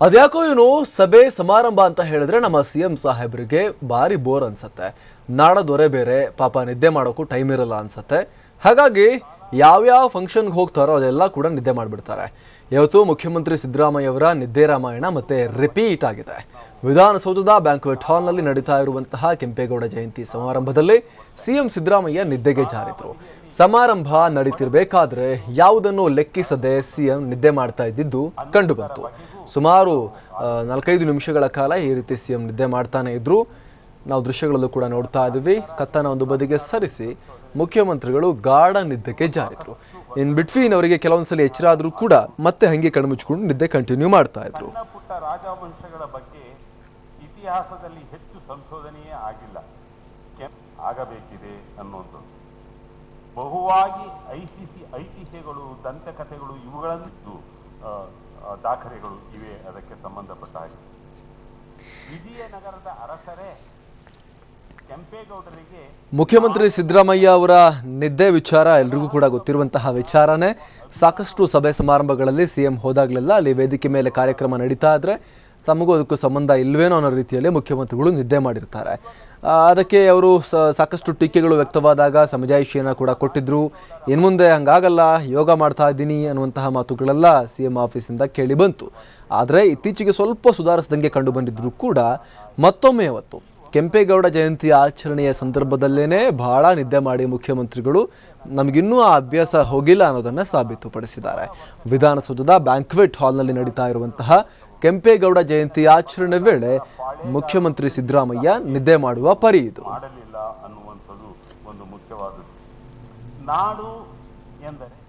ಅದ್ಯಾಕೋ ಇವನು ಸಭೆ ಸಮಾರಂಭ ಅಂತ ಹೇಳಿದ್ರೆ ನಮ್ಮ ಸಿ ಎಂ ಸಾಹೇಬರಿಗೆ ಭಾರಿ ಬೋರ್ ಅನ್ಸತ್ತೆ. ನಾಡ ದೊರೆ ಬೇರೆ, ಪಾಪ ನಿದ್ದೆ ಮಾಡೋಕ್ಕೂ ಟೈಮ್ ಇರಲ್ಲ ಅನ್ಸತ್ತೆ. ಹಾಗಾಗಿ ಯಾವ್ಯಾವ ಫಂಕ್ಷನ್ಗೆ ಹೋಗ್ತಾರೋ ಅದೆಲ್ಲ ಕೂಡ ನಿದ್ದೆ ಮಾಡಿಬಿಡ್ತಾರೆ. ಇವತ್ತು ಮುಖ್ಯಮಂತ್ರಿ ಸಿದ್ದರಾಮಯ್ಯ ಅವರ ನಿದ್ದೆ ರಾಮಾಯಣ ಮತ್ತೆ ರಿಪೀಟ್ ಆಗಿದೆ. ವಿಧಾನಸೌಧದ ಬ್ಯಾಂಕ್ವೆಟ್ ಹಾಲ್ನಲ್ಲಿ ನಡೀತಾ ಇರುವಂತಹ ಕೆಂಪೇಗೌಡ ಜಯಂತಿ ಸಮಾರಂಭದಲ್ಲಿ ಸಿಎಂ ಸಿದ್ದರಾಮಯ್ಯ ನಿದ್ದೆಗೆ ಜಾರಿದ್ರು. ಸಮಾರಂಭ ನಡೀತಿರ್ಬೇಕಾದ್ರೆ ಯಾವುದನ್ನು ಲೆಕ್ಕಿಸದೆ ಸಿಎಂ ನಿದ್ದೆ ಮಾಡ್ತಾ ಇದ್ದಿದ್ದು ಕಂಡುಬಂತು. ಸುಮಾರು ನಾಲ್ಕೈದು ನಿಮಿಷಗಳ ಕಾಲ ಈ ರೀತಿ ಸಿಎಂ ನಿದ್ದೆ ಮಾಡ್ತಾನೆ ಇದ್ರು. ನಾವು ದೃಶ್ಯಗಳಲ್ಲೂ ಕೂಡ ನೋಡ್ತಾ ಇದ್ದೀವಿ. ಕತ್ತನ ಒಂದು ಬದಿಗೆ ಸರಿಸಿ ಮುಖ್ಯಮಂತ್ರಿಗಳು ಗಾಢ ನಿದ್ದೆಗೆ ಜಾರಿದ್ರು. ಇನ್ ಬಿಟ್ವೀನ್ ಅವರಿಗೆ ಕೆಲವೊಂದ್ಸಲಿ ಎಚ್ಚರ ಆದ್ರೂ ಕೂಡ ಮತ್ತೆ ಹಂಗೆ ಕಣ್ಮುಚ್ಕೊಂಡು ನಿದ್ದೆ ಕಂಟಿನ್ಯೂ ಮಾಡ್ತಾ ಇದ್ರು. ರಾಜವಂಶಗಳ ಬಗ್ಗೆ ಇತಿಹಾಸದಲ್ಲಿ ಹೆಚ್ಚು ಸಂಶೋಧನೆಯೇ ಆಗಿಲ್ಲ. ಆಗಬೇಕಿದೆ ಅನ್ನೋದು. ಬಹುವಾಗಿ ಐಸಿಸಿ ಐತಿಹ್ಯಗಳು ದಂತಕಥೆಗಳು ಇವುಗಳಂತೂ ದಾಖಲೆಗಳು ಇವೆ ಅದಕ್ಕೆ ಸಂಬಂಧಪಟ್ಟ ಹಾಗೆ. ಮುಖ್ಯಮಂತ್ರಿ ಸಿದ್ದರಾಮಯ್ಯ ಅವರ ನಿದ್ದೆ ವಿಚಾರ ಎಲ್ರಿಗೂ ಕೂಡ ಗೊತ್ತಿರುವಂತಹ ವಿಚಾರನೇ. ಸಾಕಷ್ಟು ಸಭೆ ಸಮಾರಂಭಗಳಲ್ಲಿ ಸಿಎಂ ಹೋದಾಗಲೆಲ್ಲ ಅಲ್ಲಿ ವೇದಿಕೆ ಮೇಲೆ ಕಾರ್ಯಕ್ರಮ ನಡೀತಾ ಇದ್ರೆ ತಮಗೂ ಅದಕ್ಕೂ ಸಂಬಂಧ ಇಲ್ವೇನೋ ಅನ್ನೋ ರೀತಿಯಲ್ಲಿ ಮುಖ್ಯಮಂತ್ರಿಗಳು ನಿದ್ದೆ ಮಾಡಿರ್ತಾರೆ. ಅದಕ್ಕೆ ಅವರು ಸಾಕಷ್ಟು ಟೀಕೆಗಳು ವ್ಯಕ್ತವಾದಾಗ ಸಮಜಾಯಿಷಿಯನ್ನು ಕೂಡ ಕೊಟ್ಟಿದ್ರು. ಇನ್ನು ಮುಂದೆ ಹಂಗಾಗಲ್ಲ, ಯೋಗ ಮಾಡ್ತಾ ಇದ್ದೀನಿ ಅನ್ನುವಂತಹ ಮಾತುಗಳೆಲ್ಲ ಸಿ ಎಂ ಆಫೀಸಿಂದ ಕೇಳಿ ಬಂತು. ಆದರೆ ಇತ್ತೀಚೆಗೆ ಸ್ವಲ್ಪ ಸುಧಾರಿಸಿದಂಗೆ ಕಂಡು ಬಂದಿದ್ರೂ ಕೂಡ ಮತ್ತೊಮ್ಮೆ ಅವತ್ತು ಕೆಂಪೇಗೌಡ ಜಯಂತಿ ಆಚರಣೆಯ ಸಂದರ್ಭದಲ್ಲೇನೆ ಬಹಳ ನಿದ್ದೆ ಮಾಡಿ ಮುಖ್ಯಮಂತ್ರಿಗಳು ನಮಗಿನ್ನೂ ಆ ಅಭ್ಯಾಸ ಹೋಗಿಲ್ಲ ಅನ್ನೋದನ್ನ ಸಾಬೀತುಪಡಿಸಿದ್ದಾರೆ. ವಿಧಾನಸೌಧದ ಬ್ಯಾಂಕ್ವೆಟ್ ಹಾಲ್ನಲ್ಲಿ ನಡೀತಾ ಇರುವಂತಹ ಕೆಂಪೇಗೌಡ ಜಯಂತಿ ಆಚರಣೆ ವೇಳೆ ಮುಖ್ಯಮಂತ್ರಿ ಸಿದ್ದರಾಮಯ್ಯ ನಿದ್ದೆ ಮಾಡುವ ಪರಿ ಇದು. ಒಂದು ಮುಖ್ಯವಾದದ್ದು. ನಾಡು ಎಂದರೆ